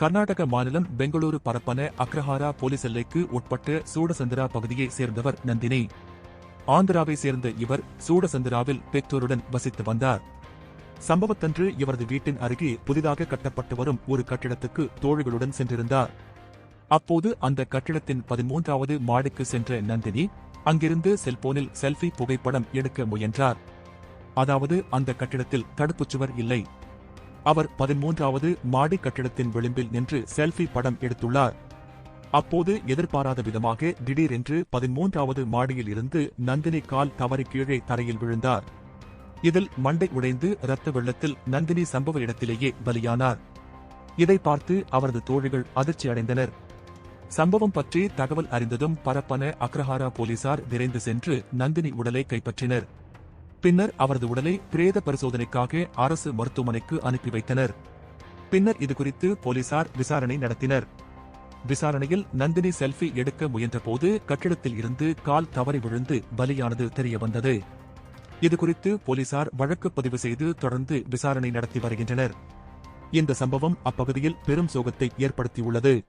கர்நாடக மாநிலம் பெங்களூரு பரப்பன அக்ரஹாரா போலீஸ் எல்லைக்கு உட்பட்ட சூடசந்திரா பகுதியைச் சேர்ந்தவர் நந்தினி. ஆந்திராவை சேர்ந்த இவர் சூடசந்திராவில் பெற்றோருடன் வசித்து வந்தார். சம்பவத்தன்று இவரது வீட்டின் அருகே புதிதாக கட்டப்பட்டு வரும் ஒரு கட்டிடத்துக்கு தோழிகளுடன் சென்றிருந்தார். அப்போது அந்த கட்டிடத்தின் பதிமூன்றாவது மாடிக்கு சென்ற நந்தினி அங்கிருந்து செல்போனில் செல்ஃபி புகைப்படம் எடுக்க முயன்றார். அதாவது அந்த கட்டிடத்தில் தடுப்புச் சுவர் இல்லை. அவர் பதிமூன்றாவது மாடி கட்டிடத்தின் விளிம்பில் நின்று செல்ஃபி படம் எடுத்துள்ளார். அப்போது எதிர்பாராத விதமாக திடீரென்று பதிமூன்றாவது மாடியில் இருந்து நந்தினி கால் தவறி கீழே தரையில் விழுந்தார். இதில் மண்டை உடைந்து இரத்த வெள்ளத்தில் நந்தினி சம்பவ இடத்திலேயே பலியானார். இதை பார்த்து அவரது தோழிகள் அதிர்ச்சி அடைந்தனர். சம்பவம் பற்றி தகவல் அறிந்ததும் பரப்பன அக்ரஹாரா போலீசார் விரைந்து சென்று நந்தினி உடலை கைப்பற்றினர். பின்னர் அவரது உடலை பிரேத பரிசோதனைக்காக அரசு மருத்துவமனைக்கு அனுப்பி வைத்தனர். பின்னர் இதுகுறித்து போலீசார் விசாரணை நடத்தினர். விசாரணையில் நந்தினி செல்ஃபி எடுக்க முயன்றபோது கட்டிடத்தில் இருந்து கால் தவறி விழுந்து பலியானது தெரியவந்தது. இதுகுறித்து போலீசார் வழக்கு பதிவு செய்து தொடர்ந்து விசாரணை நடத்தி வருகின்றனர். இந்த சம்பவம் அப்பகுதியில் பெரும் சோகத்தை ஏற்படுத்தியுள்ளது.